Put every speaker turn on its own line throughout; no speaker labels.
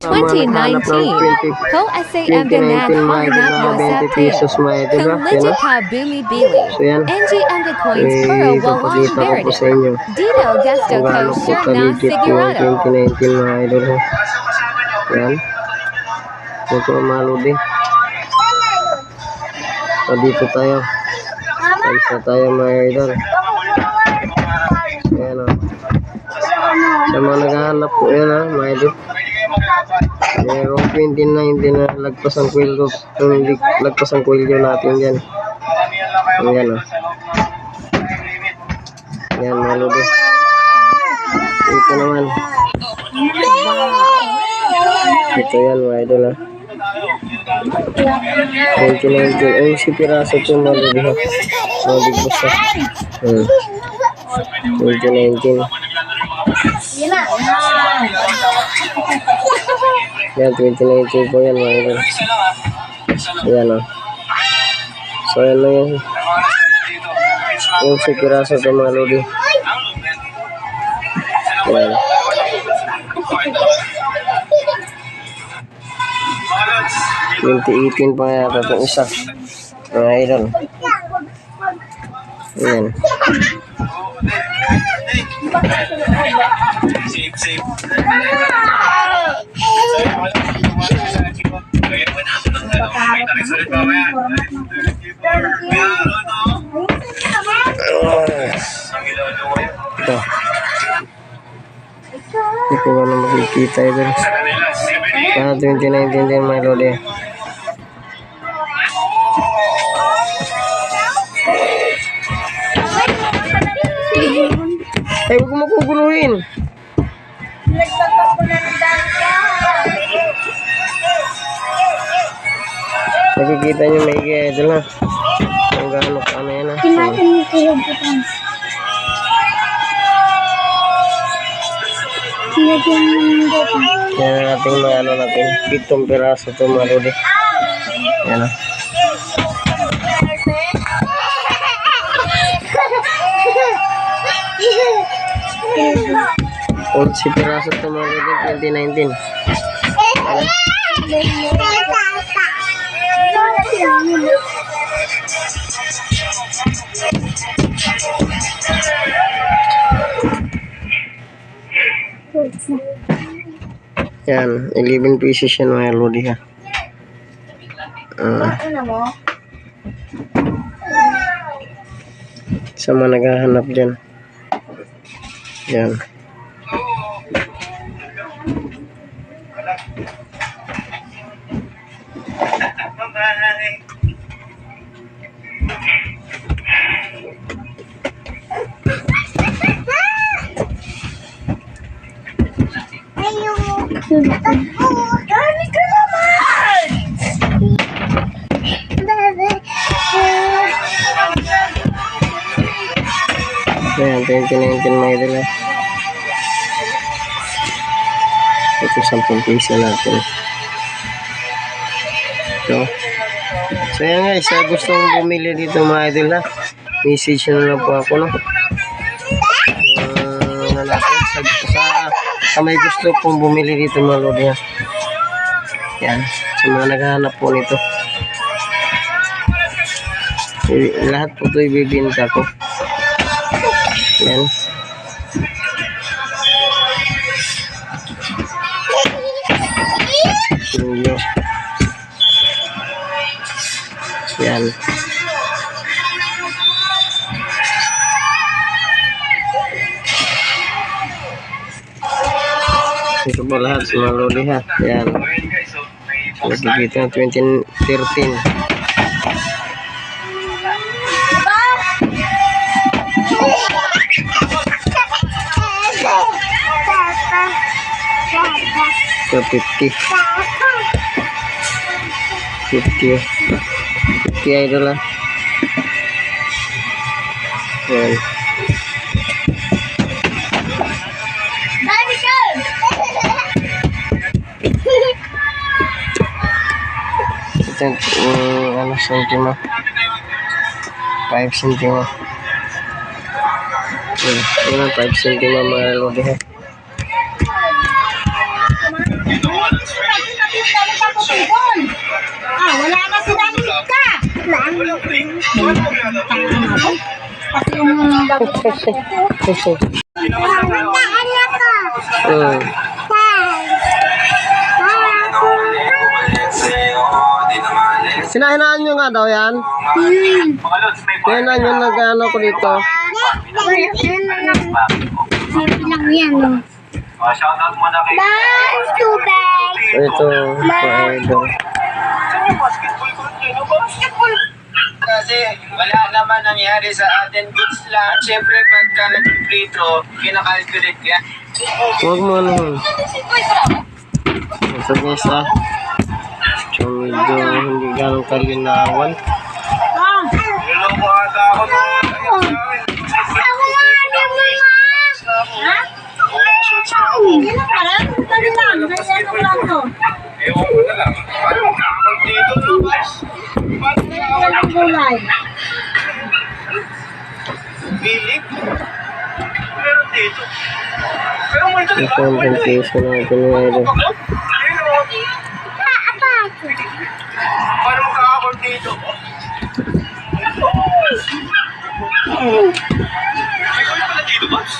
2019 Ko SAM Ganat
2019 mga idol
Hanap
na 20
Wasap
pesos mga idol ha.
Kung
Yan
legit
ha.
ka Bumi Bili
So yan.
NG Anga Coins Puro Walang
papakita ko po sa
Verde
inyo.
Dito Gusto
Kung
Ko
gaano po
Sure na
kaligit yung
Sigurado
2019 mga idol ha. Yan. Ito malo din. So dito tayo. Alsa tayo mga idol. Yan o. Sa mga naghahanap po yan ha mga idol. Merong 2019 na lagpas ang. Yung lig- lagpas ang kwelyo natin dyan. Yan o. Yan malo din. Ito naman. Ito yan mga idol ha. 2019. Ay, si Piraso ito malo din ha. Mga big boss ha. Hmm. 2019. Yan, 2019 po yan mga idol. Yan o. So yan lang yan. Yung si Piraso ito mga lodi. Yan. Twenty eighteen pa yata itong isa. Mga idol. Yan. Ito. Hindi ko na makikita ito. Ah, 2019 din mga lodi. Ay. Nakikita niyo may idol na. Kung gaano ka ano yan ha. Yan ang ating mga ano natin. Pitong piraso ito mga lodi. Yan ah. Old si piraso ito mga lodi. 2019. Yan. 11 pieces yan mga lodi ha. Ah. sa mga naghahanap dyan. Yan.
Dami ka naman!
Ayan, 2019 mga idol ha. Ito 10 piso natin. Ito. So yan guys, sa gusto mong bumili dito mga idol ha. Message na lang po ako no. Uh, na natin. Sa, sa, sa may gusto pong bumili dito mga lodi ha. Yan. Sa mga naghahanap po nito. Lahat po ito ibibinta ko. Yan. Yan. Ito po lahat ha. Yan. Nakikita ng 2013. So 50. 50. 50 idol ah. Yan. Ito yung um, ano, sentimo. 5 sentimo. Yan. Yan ang 5 sentimo mga lodi.
Kasi yung bago ko ito.
Hmm. Sinahinaan nyo nga daw yan? Sinahinaan nyo nag-ano ko dito.
Simple lang yan. no?
Shoutout muna kay
Bye, tubig.
Ito, ito.
Basketball court yun, basketball. Kasi wala naman nangyari sa atin. Goods lang. Siyempre, pagka nag-free throw, kinakalculate yan.
Huwag mo ano. Ito guys ah. So medyo hindi ganong kalinawan.
Ah,
Niloko ata ako nung
ako nga, di mo ma. Ha? Hindi na pala. Dali lang. Ganyan ko lang to.
Ewan ko na lang. Paano makakapag
ang gulay.
Bilig? Meron dito. Pero may.
Ito ang temptation natin mga idol.
Ah, apa?
Paano makakapag dito? Ikaw yung pala dito, boss?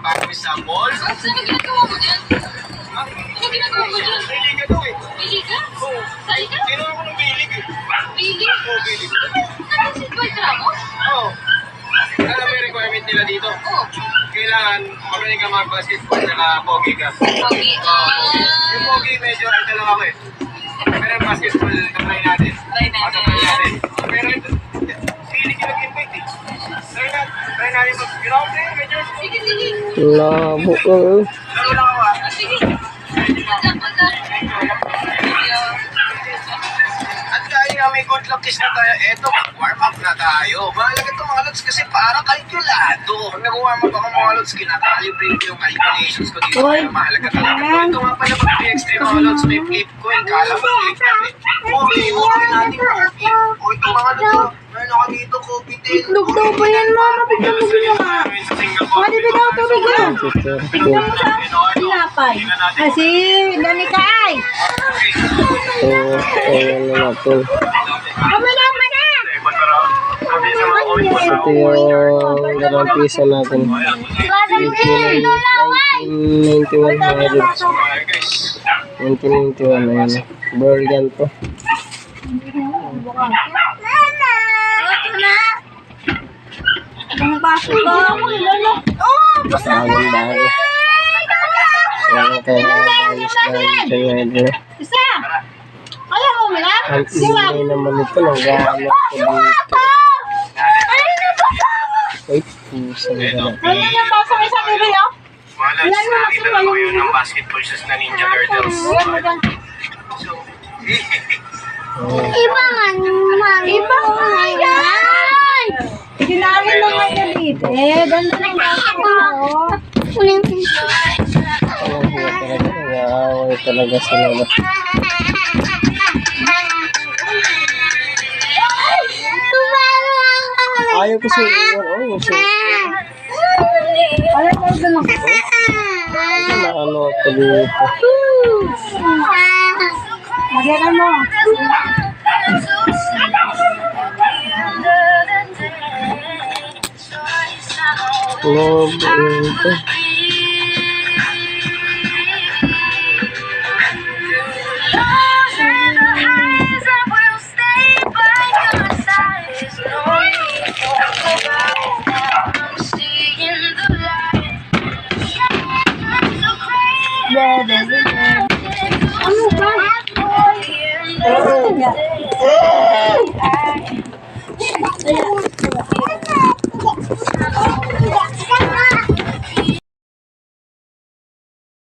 Magpapakawis sa mall.
Saan ginagawa mo dyan? Ano ginagawa mo dyan?
Bilig ka daw eh.
Pili ka?
Oo.
Saan ka?
Sino ako ng bilig eh?
Pili?
Oo, bilig.
Ano si Dwight Ramos?
Oo. Alam mo yung requirement nila dito?
Oo.
Kailangan magaling ka mag-basketball na pogi ka.
Okay. Ah.
Yung pogi medyo ito lang ako eh. Pero yung basketball, try natin.
Try natin.
Try natin. Pero ito, feeling ko nag-invite eh. Try natin. Try natin mag ground
Labo ko eh.
At dahil nga may good luck kiss na tayo, eto, mag-warm up na tayo. Mahalaga itong mga lods kasi para kalkulado. Pag nag-warm up ako mga lods, kinakalibrate yung calculations ko dito. Kaya mahalaga talaga. Ito nga pala pag extreme mga lods, may flip coin. Kala mo flip coin. Okay, okay natin coffee. O ito mga lods, dito coffee tail.
Itlog daw ba yan, mama? Bigyan mo sila nga. Pwede ba daw tubig yan?
Sister,
Bigyan mo sa tinapay. Kasi, Danica ay.
ito, ayan na natin.
Kami lang man na.
Ito yung dalawang piso natin. 1991 mga idol. 1991 ayan. Brilliant to.
Mama! Ito na. Baso ko. Oh, na.
Bagong bago. Kaya alis na mga idol.
Isa. Ayaw mo, Milan?
Ang ingay naman ito. Ko
baso may sa bibig, oh?
Mga lods, nakita ko ng basketball shoes na Ninja Turtles.
Iba nga. Iba nga. Sinali na nga dito. Eh, ganda ng baso ko. Uling
Ayan sila talaga. Sila. Ayaw ko sa iwan. Oh, sa
Alam mo, doon ako.
Ano na ano ako.
Lagyan mo.
love.
Uh,